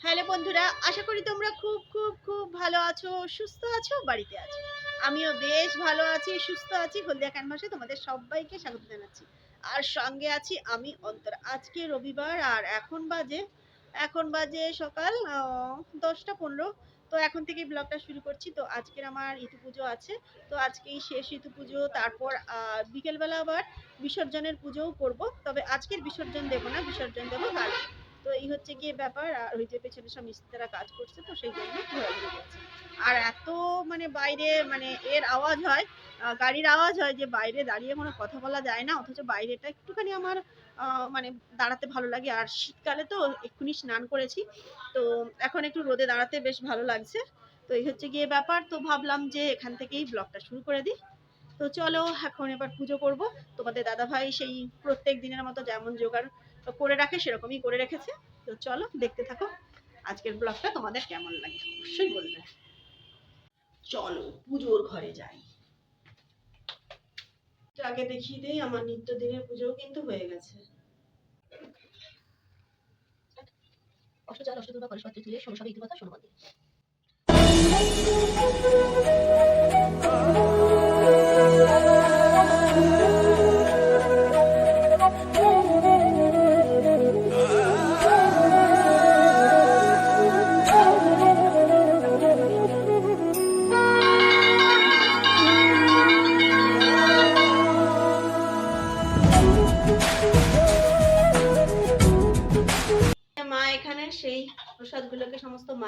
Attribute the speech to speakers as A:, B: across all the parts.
A: Hello বন্ধুরা, আশা করি তোমরা খুব খুব খুব ভালো আছো, সুস্থ আছো, বাড়িতে আছো। আমিও বেশ ভালো আছি, সুস্থ আছি। হলদিয়া ক্যানভাসে তোমাদের সবাইকে স্বাগত জানাচ্ছি। আর সঙ্গে আছি আমি, অন্তর। আজকে রবিবার, আর এখন বাজে এখন বাজে সকাল দশটা পনেরো। তো এখন থেকেই ব্লগটা শুরু করছি। তো আজকের আমার ইতু পুজো আছে। তো আজকেই শেষ ইতু পুজো। তারপর বিকেলবেলা আবার বিসর্জনের পুজোও করব। তবে আজকের বিসর্জন দেব না, বিসর্জন দেবো কাল। তো এই হচ্ছে গিয়ে ব্যাপার। আর ওই যে পেছনে সব মিস্ত্রিরা কাজ করছে, তো সেই জন্য আর এত মানে বাইরে মানে এর আওয়াজ হয় গাড়ির আওয়াজ হয় যে বাইরে দাঁড়িয়ে কোনো কথা বলা যায় না, অথচ বাইরেটা একটুখানি আমার মানে দাঁড়াতে ভালো লাগে। আর শীতকালে তো এক্ষুনি স্নান করেছি, তো এখন একটু রোদে দাঁড়াতে বেশ ভালো লাগছে। তো এই হচ্ছে গিয়ে ব্যাপার, তো ভাবলাম যে এখান থেকেই ব্লগটা শুরু করে দিই। তো চলো এখন এবার পুজো করব। তোমাদের দাদাভাই সেই প্রত্যেক দিনের মতো যেমন জোগাড় করে রাখে, সেরকমই করে রেখেছে। তো চলো দেখতে থাকো, আজকের ব্লগটা তোমাদের কেমন লাগে অবশ্যই বলবে। চলো পুজোর ঘরে যাই। তো আগে দেখিয়ে দেই আমার নিত্যদিনের পুজো কিন্তু হয়ে গেছে।
B: অষ্টচার অষ্টদুর্গা পরস্পর তুলে ষোলশো ইতিবাতা ষোলবন্দী
A: মা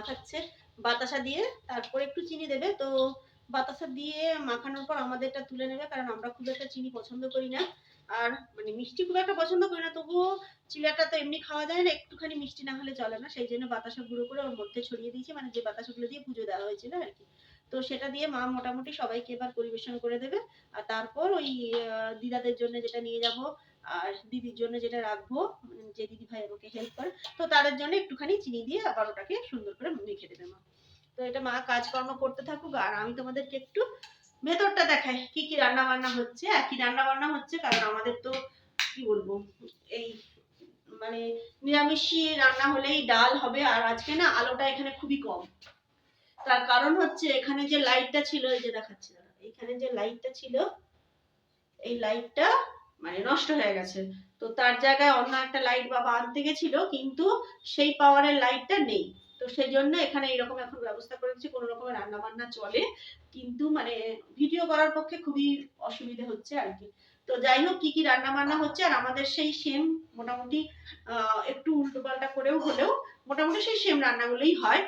A: মাখাচ্ছে। বাতাসা দিয়ে তারপর একটু চিনি দেবে। তো বাতাসা দিয়ে মাখানোর পর আমাদেরটা তুলে নেবে, কারণ আমরা খুব একটা চিনি পছন্দ করি না। আর মানে মিষ্টি খুব একটা পছন্দ করি না, তবুও চিড়াটা তো এমনি খাওয়া যায় না, একটুখানি মিষ্টি না হলে চলে না। সেই জন্য বাতাসা গুঁড়ো করে ওর মধ্যে ছড়িয়ে দিয়েছি মানে যে বাতাসাগুলো দিয়ে পুজো দেওয়া হয়েছিল আর কি। তো সেটা দিয়ে মা মোটামুটি সবাইকে এবার পরিবেশন করে দেবে। আর তারপর ওই দিদাদের জন্য যেটা নিয়ে যাব আর দিদির জন্য যেটা রাখব যে দিদি ভাই আমাকে হেল্প করে, তো তাদের জন্য একটুখানি চিনি দিয়ে আবার ওটাকে সুন্দর করে মেখে দেবে। মা তো এটা মা কাজকর্ম করতে থাকুক, আর আমি তোমাদেরকে একটু ভেতরটা দেখাই, কি কি রান্না বান্না হচ্ছে, আর কি রান্না বান্না হচ্ছে, কারণ আমাদের তো, কি বলব, এই মানে নিরামিষই রান্না হলেই ডাল হবে, আর আজকে না আলোটা এখানে খুবই কম। তার কারণ হচ্ছে এখানে যে লাইটটা ছিল, এই যে দেখাচ্ছি এখানে যে লাইটটা ছিল, এই লাইটটা মানে নষ্ট হয়ে গেছে। তো তার জায়গায় অন্য একটা লাইট বাবা আনতে গেছিল কিন্তু সেই পাওয়ারের লাইটটা নেই। তো সেই জন্য এখানে এরকম এখন ব্যবস্থা করে করেছি কোনো রকমের রান্না বান্না চলে। কিন্তু মানে ভিডিও করার পক্ষে খুবই অসুবিধা হচ্ছে আর কি। তো যাই হোক কি কি রান্না বান্না হচ্ছে আর আমাদের সেই সেম মোটামুটি আহ, একটু উল্টো পাল্টা করেও হলেও মোটামুটি সেই সেম রান্নাগুলোই হয়।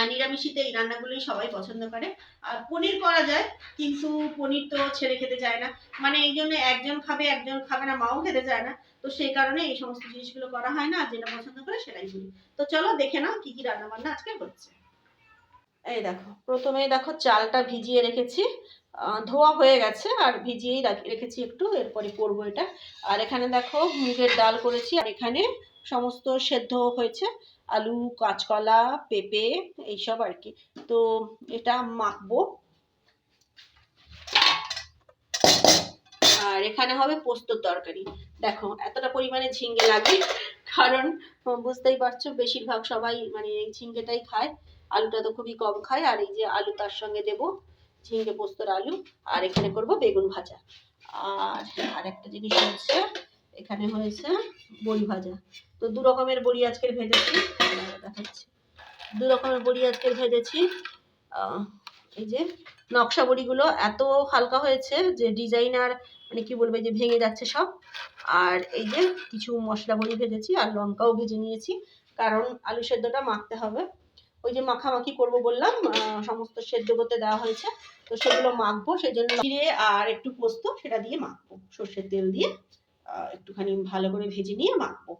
A: নিরামিষিতে এই রান্নাগুলোই সবাই পছন্দ করে। আর পনির করা যায়, কিন্তু পনির তো ছেড়ে খেতে চায় না। মানে এই জন্য একজন খাবে একজন খাবে না, মাও খেতে চায় না। তো সেই কারণে এই সমস্ত জিনিসগুলো করা হয় না, আর যেটা পছন্দ করে সেটাই করি। তো চলো দেখে নাও কি কি রান্না বান্না আজকে হচ্ছে। এই দেখো প্রথমে দেখো চালটা ভিজিয়ে রেখেছি। ধোয়া হয়ে গেছে, আর ভিজিয়েই রাখ- রেখেছি একটু, এরপরে করব এটা। আর এখানে দেখো মুগের ডাল করেছি, আর এখানে সমস্ত সেদ্ধ হয়েছে। আলু, কাঁচকলা, পেঁপে, এইসব আর কি। তো এটা মাখবো। আর এখানে হবে পোস্তর তরকারি। দেখো, এতটা পরিমাণে ঝিঙ্গে লাগে, কারণ বুঝতেই পারছ, বেশিরভাগ সবাই মানে এই ঝিঙ্গেটাই খায়। আলুটা তো খুবই কম খায়, আর এই যে আলু তার সঙ্গে দেব, ঝিঙ্গে পোস্তর আলু, আর এখানে করব বেগুন ভাজা। আর আর একটা জিনিস হচ্ছে এখানে হয়েছে বড়ি ভাজা। তো দু রকমের বড়ি আজকের ভেজেছি। দেখাচ্ছি। দু রকমের বড়ি আজকের ভেজেছি। এই যে নকশা বড়িগুলো এত হালকা হয়েছে যে ডিজাইনার মানে কি বলব যে ভেঙে যাচ্ছে সব। আর এই যে কিছু মশলা বড়ি ভেজেছি আর লঙ্কাও ভেজে নিয়েছি। কারণ আলু সেদ্ধটা মাখতে হবে। ওই যে মাখামাখি করব বললাম সমস্ত সেদ্ধ করতে দেওয়া হয়েছে। তো সেগুলো মাখবো সেই জন্য আর একটু পোস্ত, সেটা দিয়ে মাখবো। সর্ষের তেল দিয়ে। একটুখানি ভালো করে ভেজে নিয়ে মাখবো।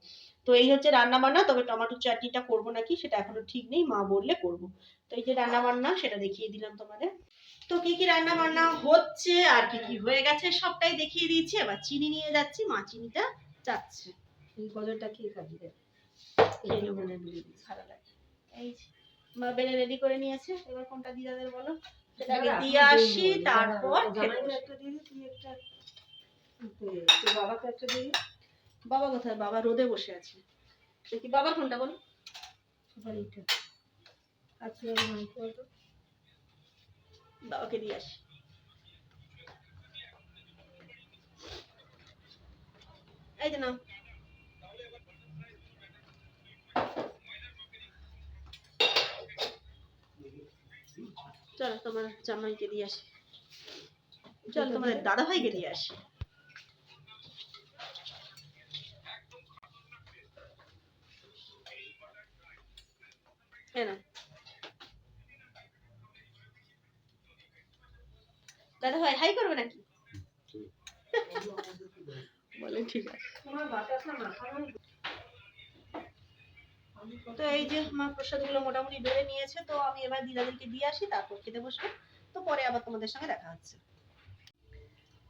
A: তো এই হচ্ছে রান্না বান্না তবে টমেটো চাটনিটা করব নাকি সেটা এখনও ঠিক নেই মা বললে করব। তো এই যে রান্না বান্না সেটা দেখিয়ে দিলাম তোমাদের। তো কি কি রান্না বান্না হচ্ছে আর কি কি হয়ে গেছে সবটাই দেখিয়ে দিয়েছি। এবার চিনি নিয়ে যাচ্ছি মা চিনিটা চাচ্ছে।
B: এই কজনটা কি খাবি?
A: এই যে বলে দিই, ভালো লাগে। এই যে, মা বেলে রেডি করে নিয়েছে। এবার কোনটা দিদাদের বলো? সেটাকে দিয়ে আসি তারপর খেতে
B: দিয়ে তুই একটা
A: তো বাবাকে একটা দিই বাবা কোথায়? বাবা রোদে বসে আছে। দেখি বাবার ফোনটা বলো। বাবাকে দিয়ে আসি। এই যে নাও। চলো তোমার জামাইকে দিয়ে আসি। চলো তোমার দাদা ভাইকে দিয়ে আসি। দাদা ভাই হাই করবে নাকি? বলে ঠিক আছে। তো এই যে মা প্রসাদগুলো মোটামুটি বেড়ে নিয়েছে, তো আমি এবার দিদাদেরকে দিয়ে আসি, তারপর খেতে বসবো। তো পরে আবার তোমাদের সঙ্গে দেখা হচ্ছে।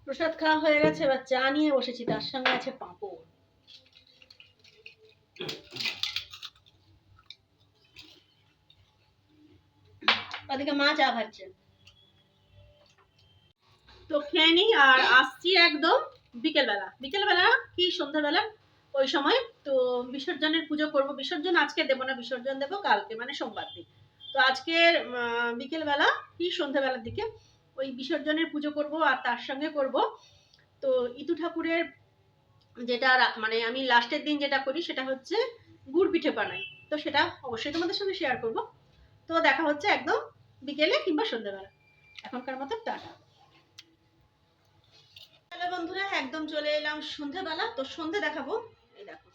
A: প্রসাদ খাওয়া হয়ে গেছে, এবার চা নিয়ে বসেছি, তার সঙ্গে আছে পাঁপড়। ওদিকে মা চা খাচ্ছে। তো খেয়ে নিই আর আসছি একদম বিকেলবেলা। বিকেলবেলা কি সন্ধ্যাবেলা? ওই সময় তো বিসর্জনের পুজো করব। বিসর্জন আজকে দেবো না, বিসর্জন দেবো কালকে মানে সোমবার দিন। তো আজকের বিকেলবেলা কি সন্ধ্যাবেলার দিকে ওই বিসর্জনের পুজো করব আর তার সঙ্গে করব। তো ইতু ঠাকুরের যেটা মানে আমি লাস্টের দিন যেটা করি সেটা হচ্ছে গুড় পিঠে বানাই। তো সেটা অবশ্যই তোমাদের সঙ্গে শেয়ার করব। তো দেখা হচ্ছে একদম বিকেলে কিংবা সন্ধ্যাবেলা। এখনকার মতো টাটা। হ্যালো বন্ধুরা, একদম চলে এলাম সন্ধ্যাবেলা। তো সন্ধে দেখাবো। এই দেখো,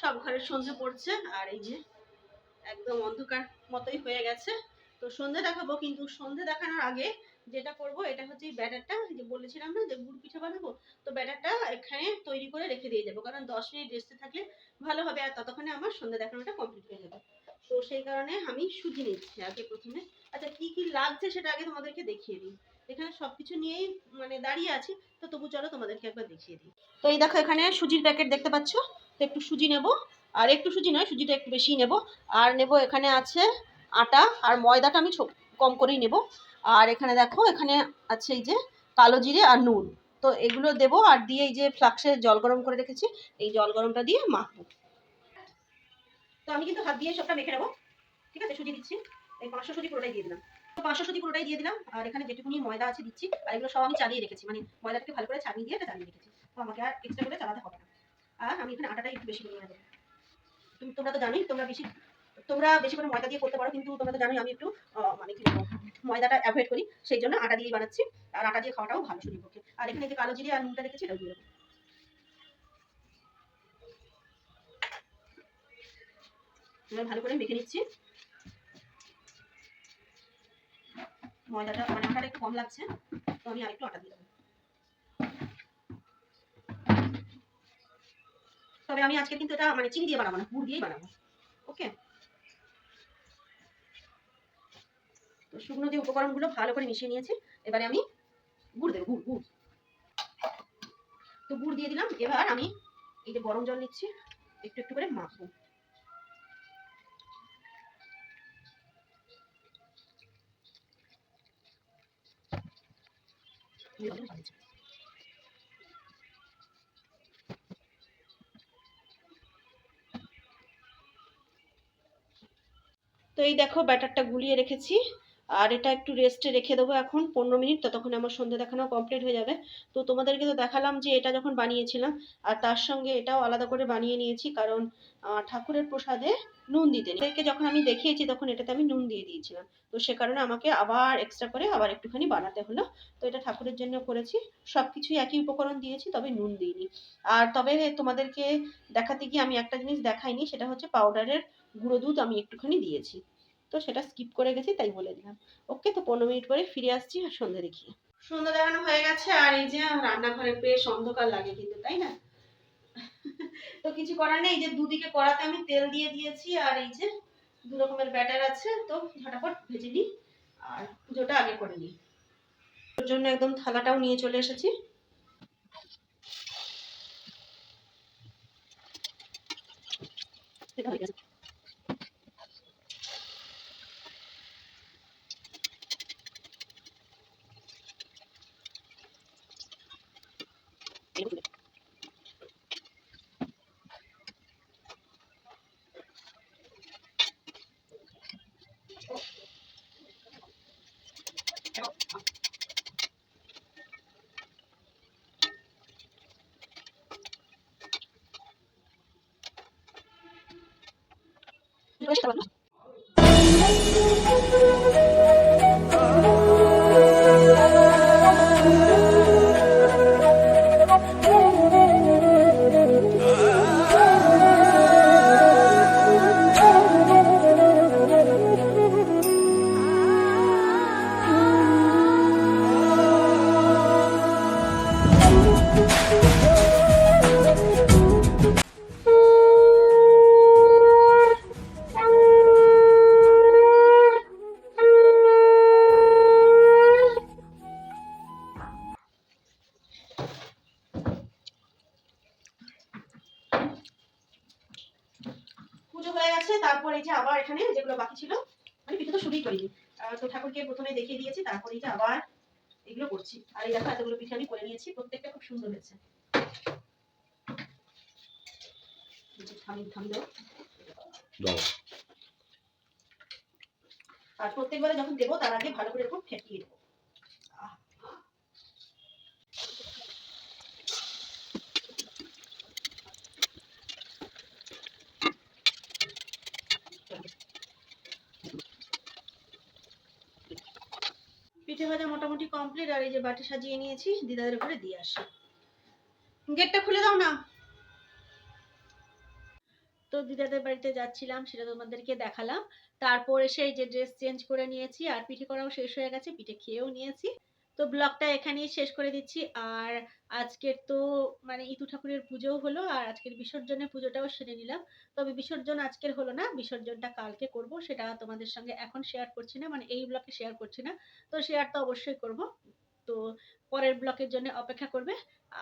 A: সব ঘরে সন্ধে পড়ছে আর এই যে একদম অন্ধকার মতোই হয়ে গেছে। তো সন্ধে দেখাবো, কিন্তু সন্ধে দেখানোর আগে যেটা করব, এটা হচ্ছে ব্যাটারটা যে বলেছিলাম না যে গুড় পিঠা বানাবো, তো ব্যাটারটা এখানে তৈরি করে রেখে দিয়ে যাব। কারণ দশ মিনিট রেস্টে থাকলে ভালো হবে, আর ততক্ষণে আমার সন্ধ্যে দেখানোটা কমপ্লিট হয়ে যাবে। তো সেই কারণে আমি সুজি নিচ্ছি আগে প্রথমে। আচ্ছা কি কি লাগছে সেটা আগে তোমাদেরকে দেখিয়ে দিই। এখানে সবকিছু নিয়েই মানে দাঁড়িয়ে আছি, তো তবু চলো তোমাদেরকে একবার দেখিয়ে দিই। তো এই দেখো এখানে সুজির প্যাকেট দেখতে পাচ্ছ? তো একটু সুজি নেব। আর একটু সুজি নয়, সুজিটা একটু বেশি নেব। আর নেব এখানে আছে আটা, আর ময়দাটা আমি কম করেই নেব। আর এখানে দেখো, এখানে আছে এই যে কালো জিরে আর নুন। তো এগুলো দেব, আর দিয়ে এই যে ফ্লাক্সে জল গরম করে রেখেছি, এই জল গরমটা দিয়ে মাখবো। তো আমি কিন্তু হাত দিয়ে সবটা মেখে নেব। ঠিক আছে? সুজি দিচ্ছি। এই পাঁচশো সুজি পুরোটাই দিয়ে দিলাম। তো পাঁচশো সুজি পুরোটাই দিয়ে দিলাম। আর এখানে যেটুকুনি ময়দা আছে দিচ্ছি, আর এগুলো সব আমি চালিয়ে রেখেছি। মানে ময়দাটাকে ভালো করে ছাড়িয়ে দিয়ে এটা চালিয়ে রেখেছি। তো আমাকে আর এক্সট্রা করে চালাতে হবে না। আর আমি এখানে আটাটা একটু বেশি করে নেব। তুমি তোমরা তো জানোই, তোমরা বেশি তোমরা বেশি করে ময়দা দিয়ে করতে পারো, কিন্তু তোমরা তো জানোই আমি একটু মানে কি ময়দাটা অ্যাভয়েড করি। সেই জন্য আটা দিয়েই বানাচ্ছি। আর আটা দিয়ে খাওয়াটাও ভালো শরীর পক্ষে। আর এখানে যে কালো জিরে আর নুনটা রেখেছি, এটাও দিয়ে দেবো। ভালো করে মেখে নিচ্ছি। ময়দাটা মানে একটু কম লাগছে, তো আমি আরেকটু আটা দিয়ে দেবো। তবে আমি আজকে কিন্তু এটা মানে চিনি দিয়ে বানাবো না, গুড় দিয়েই বানাবো। ওকে? তো শুকনো যে উপকরণগুলো ভালো করে মিশিয়ে নিয়েছি, এবারে আমি গুড় দেবো, গুড় গুড়। তো গুড় দিয়ে দিলাম, এবার আমি এই যে গরম জল নিচ্ছি, একটু একটু করে মাখবো। তো এই দেখো ব্যাটারটা গুলিয়ে রেখেছি। আর এটা একটু রেস্টে রেখে দেবো এখন, পনেরো মিনিট, ততক্ষণ আমার সন্ধে দেখানো কমপ্লিট হয়ে যাবে। তো তোমাদেরকে তো দেখালাম যে এটা যখন বানিয়েছিলাম, আর তার সঙ্গে এটাও আলাদা করে বানিয়ে নিয়েছি, কারণ ঠাকুরের প্রসাদে নুন দিতে এদেরকে যখন আমি দেখিয়েছি, তখন এটাতে আমি নুন দিয়ে দিয়েছিলাম। তো সে কারণে আমাকে আবার এক্সট্রা করে আবার একটুখানি বানাতে হলো। তো এটা ঠাকুরের জন্য করেছি। সব কিছুই একই উপকরণ দিয়েছি, তবে নুন দিইনি। আর তবে তোমাদেরকে দেখাতে গিয়ে আমি একটা জিনিস দেখাইনি, সেটা হচ্ছে পাউডারের গুঁড়ো দুধ আমি একটুখানি দিয়েছি। তো সেটা স্কিপ করে গেছি, তাই বলে দিলাম। ওকে তো পনেরো মিনিট পরে ফিরে আসছি আর সন্ধ্যা দেখিয়ে সন্ধ্যা দেখানো হয়ে গেছে, আর এই যে রান্নাঘরে বেশ অন্ধকার লাগে কিন্তু, তাই না? তো কিছু করার নেই যে দুদিকে কড়াতে আমি তেল দিয়ে দিয়েছি, আর এই যে দু রকমের ব্যাটার আছে, তো ঝটাপট ভেজে নিই, আর পুজোটা আগে করে নিই। ওর জন্য একদম থালাটাও নিয়ে চলে এসেছি। এটা হয়ে গেছে। Thank you. যেগুলো বাকি ছিল। মানে পিঠে তো শুরুই করিনি। তো ঠাকুরকে প্রথমে দেখিয়ে দিয়েছি তারপর যে আবার এগুলো করছি। আর এই দেখো এতগুলো পিঠে আমি করে নিয়েছি প্রত্যেকটা খুব সুন্দর হয়েছে। আর প্রত্যেকবারে যখন দেবো তার আগে ভালো করে এরকম ফেটিয়ে দেবো আহ, পিঠে ভাজা মোটামুটি কমপ্লিট আর এই যে বাটি সাজিয়ে নিয়েছি, দিদাদের ঘরে দিয়ে আসি। গেটটা খুলে দাও না। তো দিদাদের বাড়িতে যাচ্ছিলাম, সেটা তোমাদেরকে দেখালাম। তারপর এসে যে ড্রেস চেঞ্জ করে নিয়েছি, আর পিঠে করাও শেষ হয়ে গেছে, পিঠে খেয়েও নিয়েছি। তো ব্লগটা এখানেই শেষ করে দিচ্ছি। আর আজকের তো মানে ইতু ঠাকুরের পুজোও হলো, আর আজকের বিসর্জনের পুজোটাও সেরে নিলাম। তবে বিসর্জন আজকের হলো না, বিসর্জনটা কালকে করব, সেটা তোমাদের সঙ্গে এখন শেয়ার করছি না মানে এই ব্লগে শেয়ার করছি না। তো শেয়ার তো অবশ্যই করব। তো পরের ব্লকের জন্য অপেক্ষা করবে।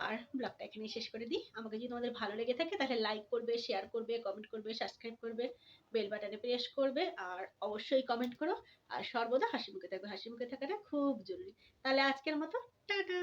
A: আর ব্লগটা এখানেই শেষ করে দিই। আমাকে যদি তোমাদের ভালো লেগে থাকে, তাহলে লাইক করবে শেয়ার করবে কমেন্ট করবে সাবস্ক্রাইব করবে বেল বাটনে প্রেস করবে, আর অবশ্যই কমেন্ট করো। আর সর্বদা হাসি মুখে থাকবে। হাসি মুখে থাকাটা খুব জরুরি। তাহলে আজকের মতো, টাটা!